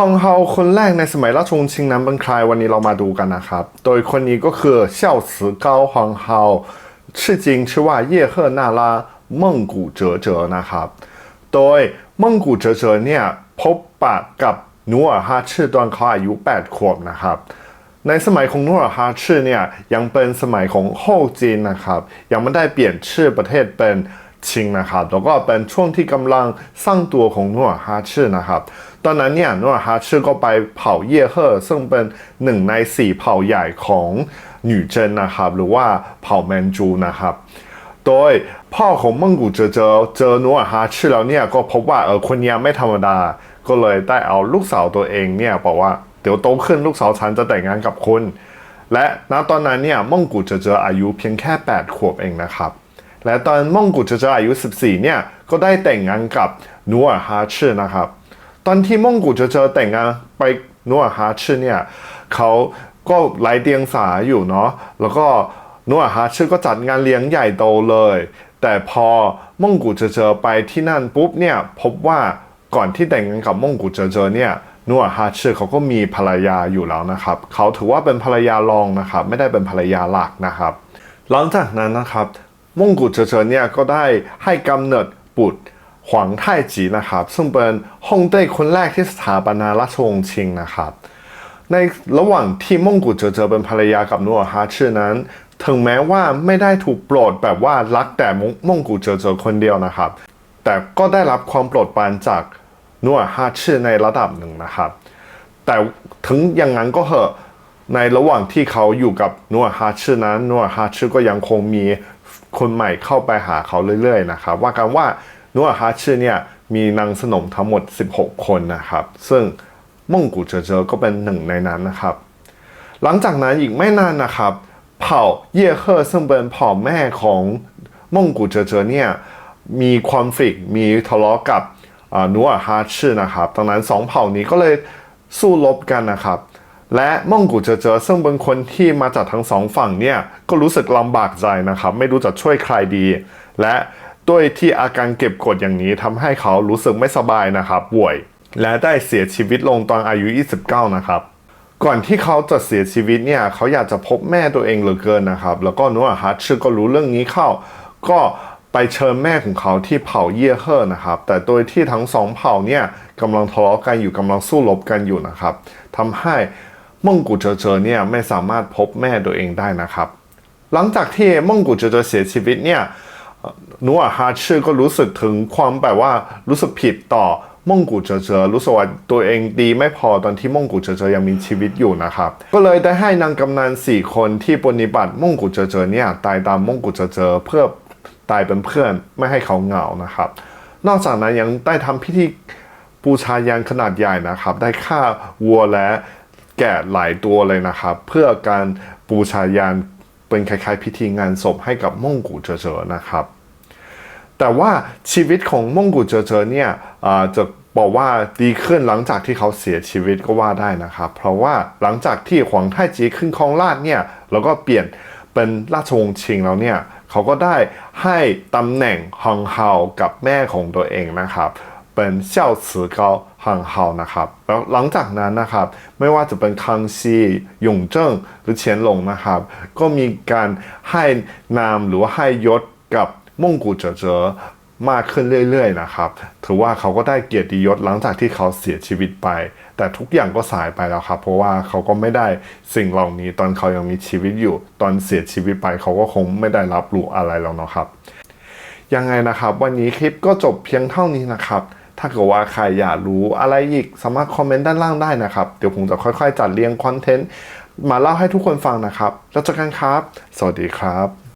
ฮองเฮาคนแรกในสมัยราชวงศ์ชิงนั้นเป็นใครวันนี้เรามาดูกันนะครับ โดยคนนี้ก็คือเซี่ยวซือเก้าฮองเฮาชื่อจริงชื่อว่าเย่เฮ่อนาลาเม่งกูเจอเจอนะครับ โดยเม่งกูเจอเจอเนี่ยพบปะกับนัวฮาชื่อตอนเขาอายุ 8 ขวบนะครับ ในสมัยของนัวฮาชื่อเนี่ยยังเป็นสมัยของโฮจินนะครับ ยังไม่ได้เปลี่ยนชื่อประเทศเป็น ชิงนะครับแล้วก็เป็นช่วงที่กำลังสร้างตัวของนัวฮาชื่นะครับตอนนั้นเนี่ยนัวฮาชื่ก็ไปเผาเย่เฮอซึ่งเป็นหนึ่งในสี่เผ่าใหญ่ของหนูเจนนะครับ หรือว่าเผ่าแมนจูนะครับโดยพ่อของมังกุเจอเจอเจอนัวฮาชื่แล้วเนี่ยก็พบว่าเออคนนี้ไม่ธรรมดา ก็เลยได้เอาลูกสาวตัวเองเนี่ยบอกว่าเดี๋ยวโตขึ้นลูกสาวฉันจะแต่งงานกับคุณและณตอนนั้นเนี่ยมังกุเจเจออายุเพียงแค่ 8 ขวบเองนะครับ และตอนมงกูเจเจออายุ 14 เนี่ย ก็ได้แต่งงานกับนัวฮาชื่อนะครับ ตอนที่มงกูเจเจอแต่งงานไปนัวฮาชื่อเนี่ยเขาก็ไร้เดียงสาอยู่เนาะ แล้วก็นัวฮาชื่อก็จัดงานเลี้ยงใหญ่โตเลย แต่พอมงกูเจเจอไปที่นั่นปุ๊บเนี่ยพบว่าก่อนที่แต่งงานกับมงกูเจเจอเนี่ยนัวฮาชื่อเขาก็มีภรรยาอยู่แล้วนะครับ เขาถือว่าเป็นภรรยารองนะครับ ไม่ได้เป็นภรรยาหลักนะครับ หลังจากนั้นนะครับ มงกุฎเฉินเนี่ยก็ได้ให้กำเนิดบุตรหวังไทจีนะครับ ซึ่งเป็นฮ่องเต้คนแรกที่สถาปนาราชวงศ์ชิงนะครับ ในระหว่างที่มงกุฎเจอเป็นภรรยากับนัวฮาชื่อนั้น ถึงแม้ว่าไม่ได้ถูกโปรดแบบว่ารักแต่มงกุฎเจอคนเดียวนะครับ แต่ก็ได้รับความโปรดปรานจากนัวฮาชื่อในระดับหนึ่งนะครับ แต่ถึงอย่างนั้นก็เหอะในระหว่างที่เขาอยู่กับนัวฮาชื่อนั้นนัวฮาชื่อก็ยังคงมี คนใหม่เข้าไปหาเขาเรื่อยๆนะครับว่ากันว่านัวฮาชื่อเนี่ยมีนางสนมทั้งหมด 16 คนนะครับ ซึ่งมงกุเจอเจอก็เป็นหนึ่งในนั้นนะครับ หลังจากนั้นอีกไม่นานนะครับเผ่าเย่เฮอซึ่งเป็นเผ่าแม่ของมงกุเจอเจอเนี่ยมีความฟลิกมีทะเลาะกับนัวฮาชื่อนะครับดังนั้นสองเผ่านี้ก็เลยสู้รบกันนะครับ และมงกุฎเจอเจอซึ่งเป็นคนที่มาจากทั้งสองฝั่งเนี่ยก็รู้สึกลำบากใจนะครับ ไม่รู้จะช่วยใครดี และด้วยที่อาการเก็บกดอย่างนี้ทำให้เขารู้สึกไม่สบายนะครับป่วย และได้เสียชีวิตลงตอนอายุ 29 นะครับ ก่อนที่เขาจะเสียชีวิตเนี่ยเขาอยากจะพบแม่ตัวเองเหลือเกินนะครับ แล้วก็นัวฮัตชื่อก็รู้เรื่องนี้เข้า ก็ไปเชิญแม่ของเขาที่เผ่าเย่เฮ่อนะครับ แต่โดยที่ทั้งสองเผ่าเนี่ยกำลังทะเลาะกันอยู่กำลังสู้รบกันอยู่นะครับทำให้ มงกุฎเจอเจอเนี่ยไม่สามารถพบแม่ตัวเองได้นะครับ หลังจากที่มงกุฎเจอเจอเสียชีวิตเนี่ยนัวฮาชื่อก็รู้สึกถึงความแบบว่ารู้สึกผิดต่อมงกุฎเจอเจอรู้สึกว่าตัวเองดีไม่พอตอนที่มงกุฎเจอเจอยังมีชีวิตอยู่นะครับ ก็เลยได้ให้นางกำนันสี่คนที่ปฏิบัติมงกุฎเจอเจอเนี่ยตายตามมงกุฎเจอเจอเพื่อตายเป็นเพื่อนไม่ให้เขาเหงานะครับ นอกจากนั้นยังได้ทำพิธีบูชายันขนาดใหญ่นะครับ ได้ฆ่าวัวและ แกะหลายตัวเลยนะครับ เพื่อการบูชายันเป็นคล้ายๆ พิธีงานศพให้กับมงกุเจอเจอนะครับ แต่ว่าชีวิตของมงกุเจอเจอเนี่ยจะบอกว่าดีขึ้นหลังจากที่เขาเสียชีวิตก็ว่าได้นะครับ เพราะว่าหลังจากที่หวงไทจีขึ้นครองราชเนี่ยแล้วก็เปลี่ยนเป็นราชวงศ์ชิงแล้วเนี่ยเขาก็ได้ให้ตำแหน่งฮังเฮากับแม่ของตัวเองนะครับ เป็นเซี่ยวซือเกาฮังเฮานะครับแล้วหลังจากนั้นนะครับ ไม่ว่าจะเป็นคังซีหยงเจิ้งหรือเฉียนหลงนะครับ ก็มีการให้นามหรือว่าให้ยศกับมงกุฎเจ๋อเจ๋อมากขึ้นเรื่อยๆนะครับ ถือว่าเขาก็ได้เกียรติยศหลังจากที่เขาเสียชีวิตไป แต่ทุกอย่างก็สายไปแล้วครับ เพราะว่าเขาก็ไม่ได้สิ่งเหล่านี้ตอนเขายังมีชีวิตอยู่ ตอนเสียชีวิตไปเขาก็คงไม่ได้รับรู้อะไรแล้วเนาะครับ ยังไงนะครับ วันนี้คลิปก็จบเพียงเท่านี้นะครับ ถ้าเกิดว่าใครอยากรู้อะไรอีกสามารถคอมเมนต์ด้านล่างได้นะครับ เดี๋ยวผมจะค่อยๆ จัดเรียงคอนเทนต์มาเล่าให้ทุกคนฟังนะครับ แล้วเจอกันครับ สวัสดีครับ